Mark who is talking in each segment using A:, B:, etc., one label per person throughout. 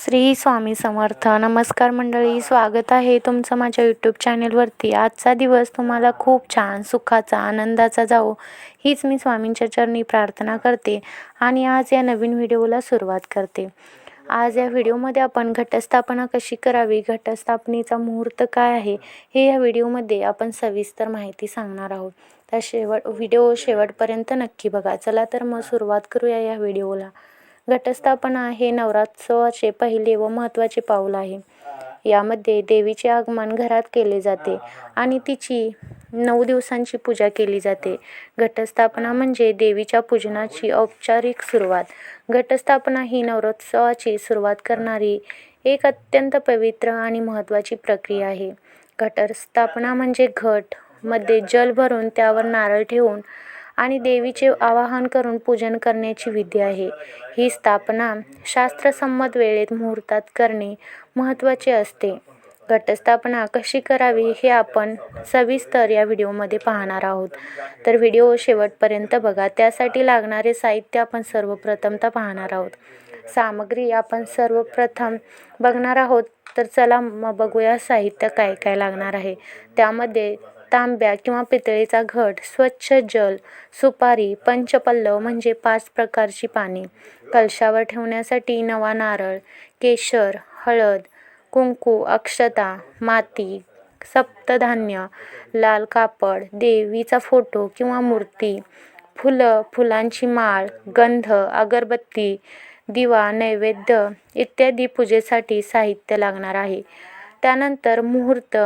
A: श्री स्वामी समर्थ. नमस्कार मंडळी स्वागत आहे तुमचं माझ्या यूट्यूब चॅनेलवरती आजचा दिवस तुम्हाला खूप छान सुखाचा आनंदाचा जावो हीच मी स्वामींच्या चरणी प्रार्थना करते आणि आज या नवीन व्हिडिओला सुरुवात करते. आज या व्हिडिओमध्ये आपण घटस्थापना कशी करावी घटस्थापनेचा मुहूर्त काय आहे हे या व्हिडिओमध्ये आपण सविस्तर माहिती सांगणार आहोत. तर शेवट व्हिडिओ शेवटपर्यंत नक्की बघा. चला तर मग सुरुवात करूया या व्हिडिओला. घटस्थापना हे नवरात्रोत्सवाचे पहिले व महत्त्वाचे पाऊल आहे. यामध्ये देवीचे आगमन घरात केले जाते आणि तिची नऊ दिवसांची पूजा केली जाते. घटस्थापना म्हणजे देवीच्या पूजनाची औपचारिक सुरुवात. घटस्थापना ही नवरोत्सवाची सुरुवात करणारी एक अत्यंत पवित्र आणि महत्त्वाची प्रक्रिया आहे. घटस्थापना म्हणजे घटमध्ये जल भरून त्यावर नारळ ठेवून आणि देवीचे आवाहन करून पूजन करण्याची विधी आहे. ही स्थापना शास्त्रसंमत वेळेत मुहूर्तात करणे महत्त्वाचे असते. घटस्थापना कशी करावी हे आपण सविस्तर या व्हिडिओमध्ये पाहणार आहोत. तर व्हिडिओ शेवटपर्यंत बघा. त्यासाठी लागणारे साहित्य आपण सर्वप्रथमता पाहणार आहोत. सामग्री आपण सर्वप्रथम बघणार आहोत. तर चला मग बघूया साहित्य काय काय लागणार आहे. त्यामध्ये तांब्या किंवा पितळेचा घट स्वच्छ जल सुपारी पंचपल्लव म्हणजे पाच प्रकारची पाने. कलशावर ठेवण्यासाठी नवा नारळ केशर हळद कुंकू अक्षता माती सप्तधान्य लाल कापड देवीचा फोटो किंवा मूर्ती फुलं फुलांची माळ गंध अगरबत्ती दिवा नैवेद्य इत्यादी पूजेसाठी साहित्य लागणार आहे. त्यानंतर मुहूर्त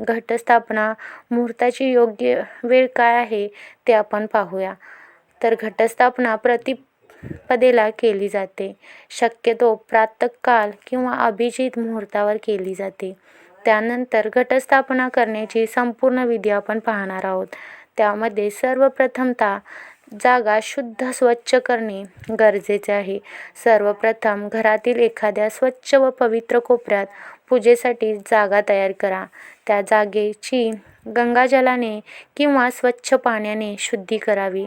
A: घटस्थापना मुहूर्ताची योग्य वेळ काय आहे ते आपण पाहूया. तर घटस्थापना प्रतिपदेला केली जाते. शक्यतो प्रातःकाल किंवा अभिजित मुहूर्तावर केली जाते. त्यानंतर घटस्थापना करण्याची संपूर्ण विधी आपण पाहणार आहोत. त्यामध्ये सर्वप्रथमता जागा शुद्ध स्वच्छ करणे गरजेचे आहे. सर्वप्रथम घरातील एखाद्या स्वच्छ व पवित्र कोपऱ्यात पूजेसाठी जागा तयार करा. त्या जागेची गंगाजलाने किंवा स्वच्छ पाण्याने शुद्धी करावी.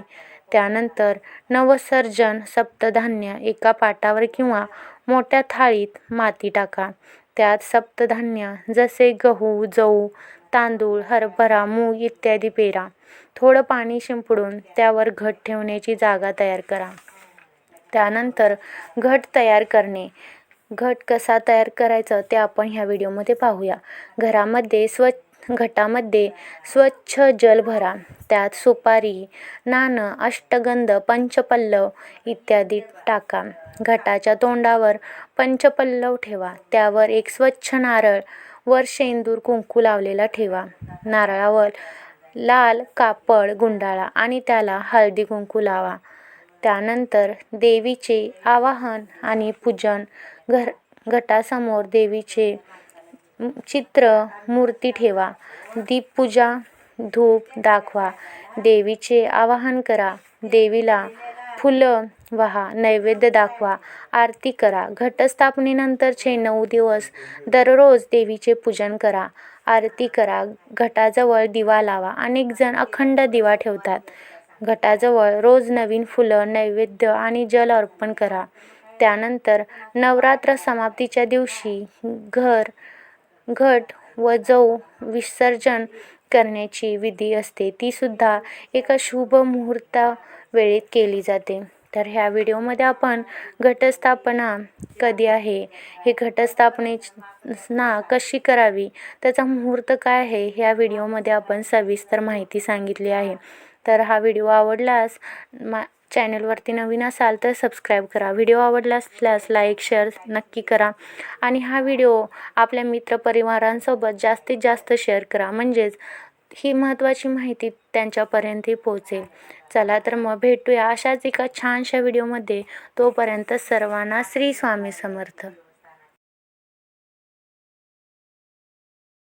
A: त्यानंतर नवसर्जन सप्तधान्य एका पाटावर किंवा मोठ्या थाळीत माती टाका. त्यात सप्तधान्य जसे गहू जऊ तांदूळ हरभरा मूग इत्यादी पेरा. थोडं पाणी शिंपडून त्यावर घट ठेवण्याची जागा तयार करा. त्यानंतर घट तयार करणे. घट कसा तयार करायचा ते आपण ह्या व्हिडिओमध्ये पाहूया. घरामध्ये स्वच्छ घटामध्ये स्वच्छ जल भरा. त्यात सुपारी नाणं अष्टगंध पंचपल्लव इत्यादी टाका. घटाच्या तोंडावर पंचपल्लव ठेवा. त्यावर एक स्वच्छ नारळ वर शेंदूर कुंकू लावलेला ठेवा. नारळावर लाल कापड गुंडाळा आणि त्याला हळदी कुंकू लावा. त्यानंतर देवीचे आवाहन आणि पूजन घर घटासमोर देवीचे चित्र मूर्ती ठेवा. दीपपूजा धूप दाखवा. देवीचे आवाहन करा. देवीला फुलं वाहा. नैवेद्य दाखवा. आरती करा. घटस्थापनेनंतरचे नऊ दिवस दररोज देवीचे पूजन करा. आरती करा. घटाजवळ दिवा लावा. अनेक जण अखंड दिवा ठेवतात. घटाजवळ रोज नवीन फुलं नैवेद्य आणि जल अर्पण करा. त्यानंतर नवरात्र समाप्तीच्या दिवशी घर घट व जऊ विसर्जन करण्याची विधी असते. तीसुद्धा एका शुभ मुहूर्ता वेळेत केली जाते. तर ह्या व्हिडिओमध्ये आपण घटस्थापना कधी आहे हे घटस्थापनेना कशी करावी त्याचा मुहूर्त काय आहे ह्या व्हिडिओमध्ये आपण सविस्तर माहिती सांगितली आहे. तर हा व्हिडिओ आवडल्यास मा चॅनलवरती नवीन असाल तर सबस्क्राईब करा. व्हिडिओ आवडला असल्यास लाईक शेअर नक्की करा. आणि हा व्हिडिओ आपल्या मित्रपरिवारांसोबत जास्तीत जास्त शेअर करा. म्हणजेच ही महत्त्वाची माहिती त्यांच्यापर्यंतही पोहोचेल. चला तर मग भेटूया अशाच एका छानशा व्हिडिओमध्ये तोपर्यंत सर्वांना श्री स्वामी समर्थ.